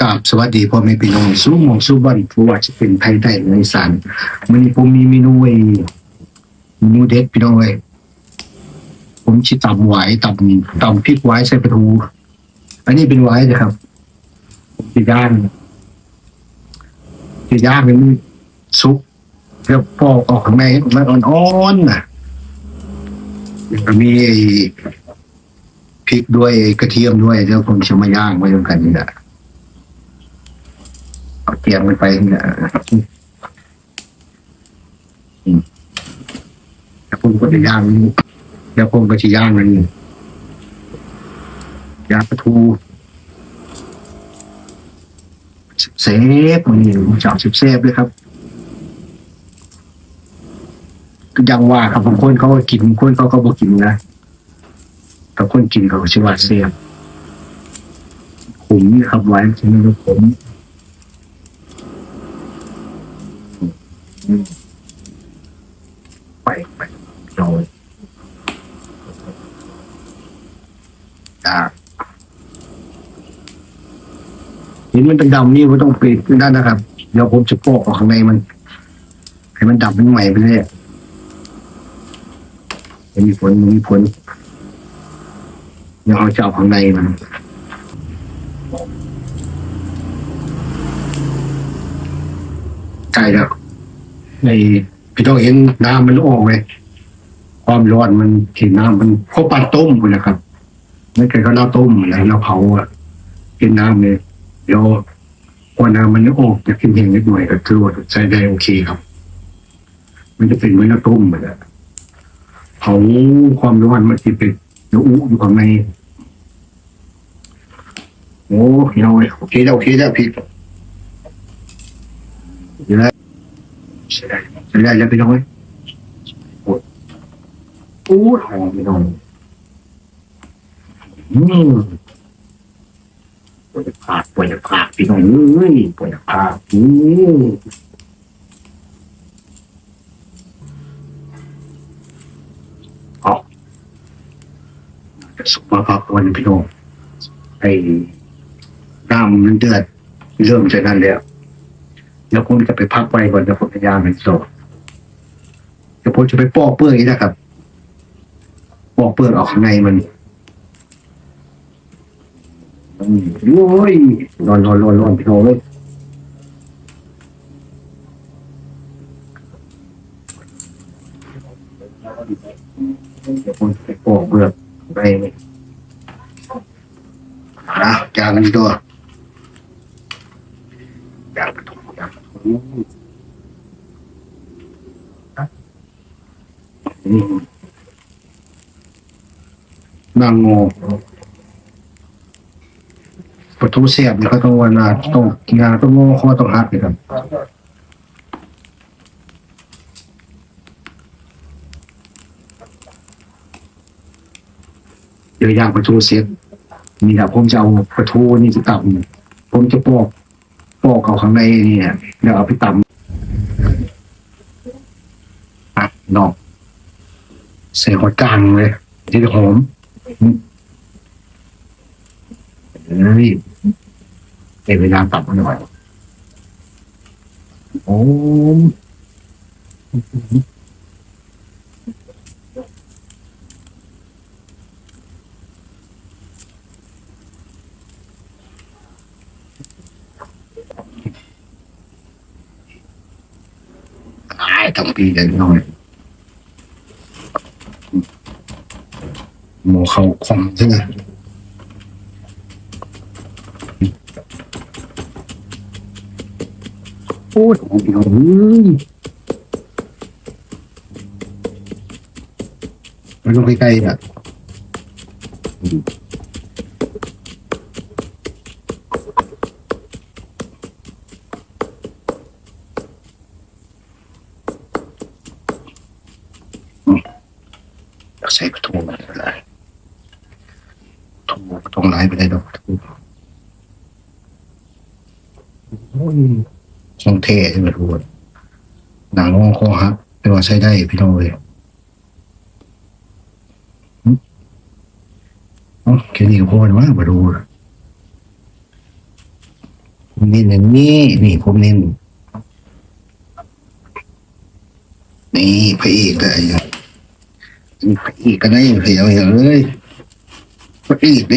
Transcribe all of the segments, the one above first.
กราบสวัสดีพ่อแม่พี่น้องสู้หมองสู้บ้านผู้ว่าจะเป็นไทยได้ในสานวันนี้ผมมีเมนูไอ้เมนูเด็ดพี่น้องเอ้ยผมชิตำหวตำตำพริกหวายใส่ปลาทูอันนี้เป็นหวายนะครับจะย่างจะย่างเป็นซุปแล้วปอกออกข้างในมันอ่อนๆน่ะมีพริกด้วยกระเทียมด้วยแล้วผมจะมาย่างไว้ตรงกันนี่แหละ เตรียมกันไปเนี่ยอืมแล้วผมก็จะย่างแล้วผมก็จะย่างมันยางปลาทูเซฟมันนี่ผมจะเอาเซฟเลยครับยังว่าครับบางคนเขาก็กินบางคนเขาก็บ่กินนะแต่คนกินเขาชื่อว่าเซฟขุมนะครับไว้ใช่ไหม ครับผมไปไปโดยอ่าเห็นมันเป็นดำนี่ไม่ต้องปิดด้านนะครับ เดี๋ยวผมจะโปอกออกข้างในมัน ให้มันดำเป็นใหม่ไปเลยมันมีผลมันมีผลเดี๋ยวเราจะเอาข้างในมันใกล้แล้ว ในพี่ต้องเห็นน้ำมันออกเลยความร้อนมันเห็นน้ำมันเขาปัดต้มเลยครับไม่เคยเขาเล่าต้มอะไรเราเผาอะเห็นน้ำเลยเดี๋ยวพอน้ำมันออกจากขึ้นเองนิดหน่อยก็คือว่าใช้ได้โอเคครับ มันจะเป็นเหมือนเราต้มเลยอะเผาความร้อนมันจะเป็นเดี๋ยวอู้อยู่ข้างในโอ้พี่น้อยโอเคแล้วโอเคแล้วพี่เดี๋ยวนะ ใช่ได้ใช่ได้แล้วพี่น้อยโอ้ยโอ้ยหอมพี่น้องอืมปวดผากปวดผากพี่น้องเอ้ยปวดผากอืมสุกมาพวันพี่น้องไอ้น้ำมันเดือดเริ่มจากนั้นแล้ว เดี๋ยวผมจะไปพักไว้ก่อนเดี๋ยวผมจะย่างมันโซเดี๋ยวผมจะไปปอกเปลือกอีกนะครับปอกเปลือกออกข้างในมันโอ้ยร้อนร้อนร้อนร้อนพี่น้องเลยเดี๋ยวผมจะไปปอกเปลือกไปนี่นะจางกันตัว อยากไปทุกอยากไปทุก นี่นางโงประตูเสียบเนี่ยเขาต้องวันนาต้องงานต้องโง่ข้อต้องหักเลยครับเดี๋ยวย่างประตูเสียบนี่ครับผมจะเอาประตูนี่จะตับผมจะปอก ปอกเอาข้างในนี่เนี่ยเดี๋ยวเอาไปตำอัดนอกใส่หัวกลางเลยที่หอมนี่เป็นเวลาตับหน่อยโอ้ มตายต้องปีกันหน่อยหมูเขาคมใช่ไหมโอ้ยโอ้ยโอ้ยมันลงใกล้ๆอะอยาก ใส่ประตูมันอะไรถูกตรงไหนไปได้ดอกถูกโอ้ยของเทใช่ไหมทุกคนหนังงอคอฮักเป็นว่าใช้ได้พี่น้องเลยหึเอ๋อแค่นี้ก็พอแล้วมั้งมาดูผมเน้นอย่างนี้ นี่ผมเน้นนี่พระเอกเลย นี่พระเอกก็ได้เหี่ยวเหี่ยวเลยพระเอกไ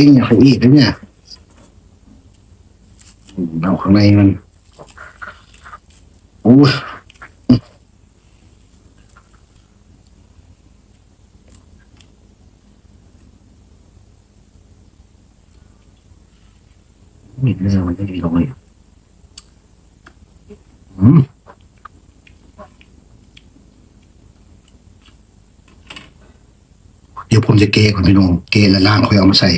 ผมจะเกก่อนพี่น้องเกแล้วล่างค่อยเอามาใส่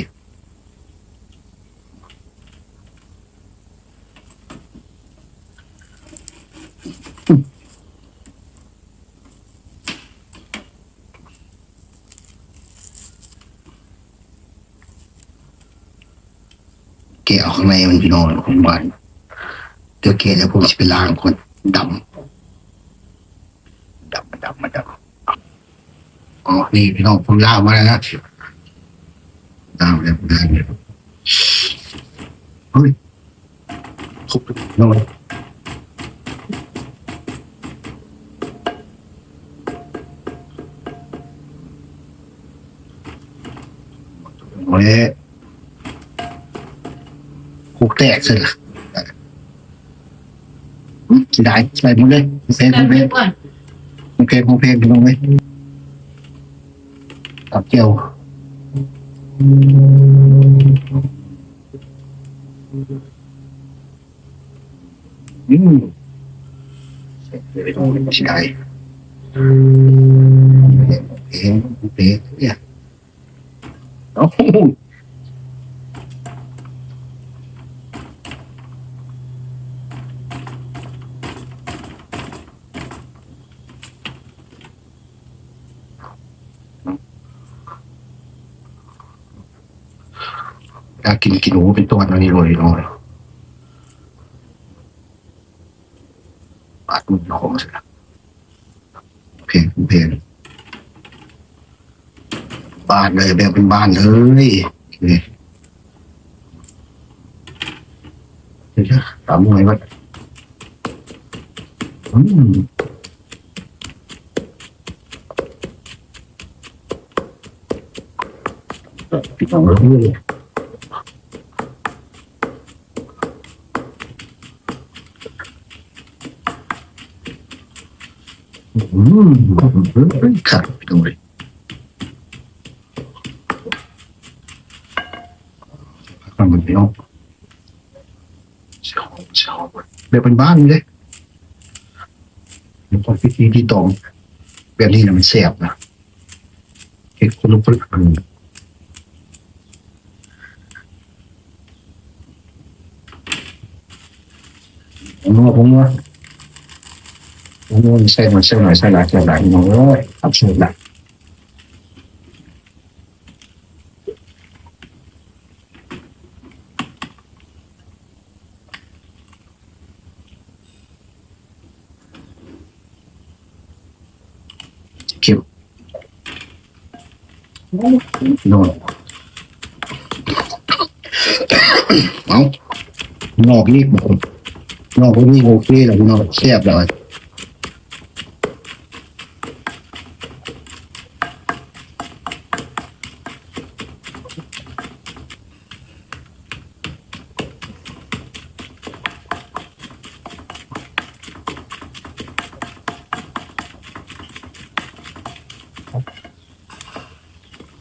เกะเอาข้างในมันพี่น้องผมว่าเดี๋ยวเกะแล้วผมจะไปล้างคนดำดำมันดำมันดำอ๋อ นี่พี่น้องผมล้ามาแล้วนะล้างแล้วล้างแล้วเฮ้ยทุบนอนโอ้ยหกแตกสิล่ะอืมสิได้ใส่หมดเลยเพลงแต่เลเพื่งอนก่อเพลงเพลงลงไหมตับเจียวอืมสิได้เพลงเลยากกินกิน หนูเป็นตัวนี้เลยน้อยปาดมือของสิเพลงเพลงบ้านเลยแบบเป็นบ้านเลยนี่เดี๋ยวนะตามมวยวัดอืมพี่น้องเลย อืมครับพี่น้องเลยทำมันพี่น้องเช่าเช่าแบบเป็นบ้านเลยเดี๋ยวพอพิธีที่ตองแบบนี้นะมันแสบนะเห็ดคนลุกคนอันผมว่าผมว่า โอ้ยใส่หน่อยใส่หน่อยใส่หลายใส่หลาย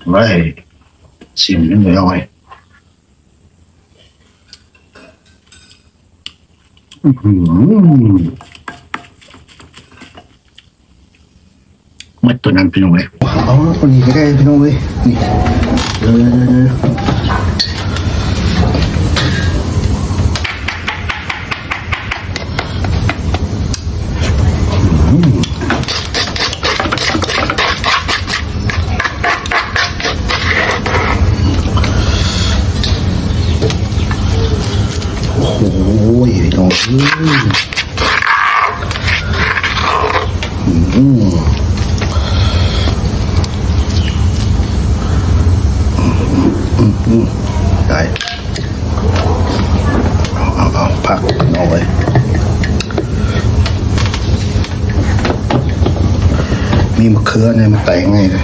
น้อยทำสุดละเก็บโน่นเอานอกนี่ผมนอกนี่โอเคแล้วนเลยไว้ชิมนิดหน่อยเอาไว้มัดตัวนั้นพี่น้องเว้ยเอาคนนี้ก็ได้พี่น้องเว้ยนี่เดี๋ยวเดี๋ยวเดี๋ยวอืม โอ้โหน้องอืม อืมอืมอืมได้เอาเอาเอาไปผักเอาไว้มีมะเขือเนี่ยมันแตงไงเลย